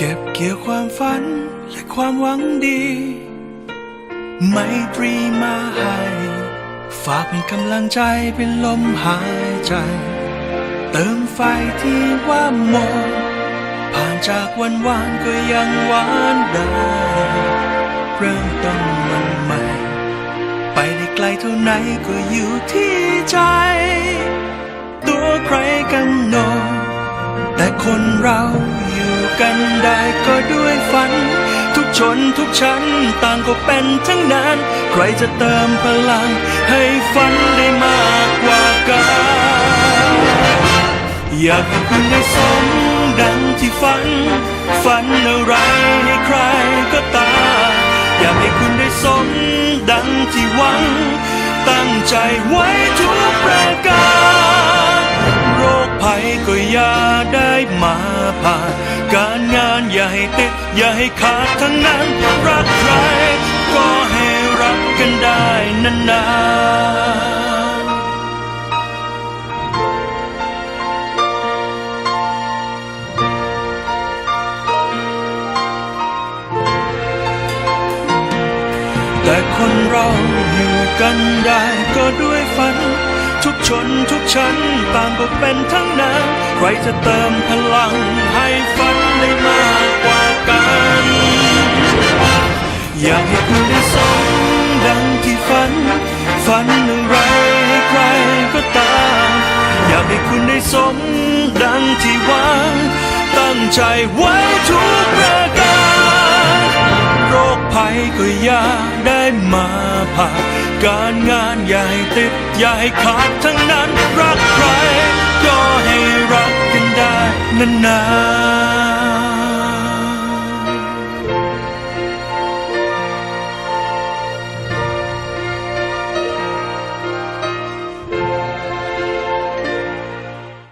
ก็บเกี่ยวความฝันและความหวังดี ไมตรีมาให้ ฝากเป็นกำลังใจเป็นลมหายใจ เติมไฟที่ว่าหมดผ่านจากวันวานก็ยังหวานได้ เริ่มต้นวันใหม่ ไปได้ไกลเท่าไหนก็อยู่ที่ใจ ตัวใครกันหนอแต่คนเรา กันได้ก็ด้วยฝัน ทุกชนทุกชั้นต่างก็เป็นทั้งนั้น ใครจะเติมพลังให้ฝันได้มากกว่ากัน อยากให้คุณได้สมดังที่ฝัน ฝันอะไรให้ใครก็ตาม อยากให้คุณได้สมดังที่หวัง ตั้งใจไว้ทุกประการ โรคภัยก็ยา มาผ่านการงานอย่าให้ติดอย่าให้ขาดทั้งนั้นรักใครก็ให้รักกันได้นานๆแต่คนเราอยู่กันได้ก็ด้วยฝัน ทุกชนทุกชั้นต่างก็เป็นทั้งนั้น ใครจะเติมพลังให้ฝันได้มากกว่ากัน อยากให้คุณได้สมดังที่ฝัน ฝันอะไรให้ใครก็ตามอยากให้คุณได้สมดังที่หวัง ตั้งใจไว้ทุกประการโรคภัย ก็อยากได้มาผ่านการงานอย่าให้ติดอย่าให้ขาดทั้งนั้นรักใครก็ให้รักกันได้นาน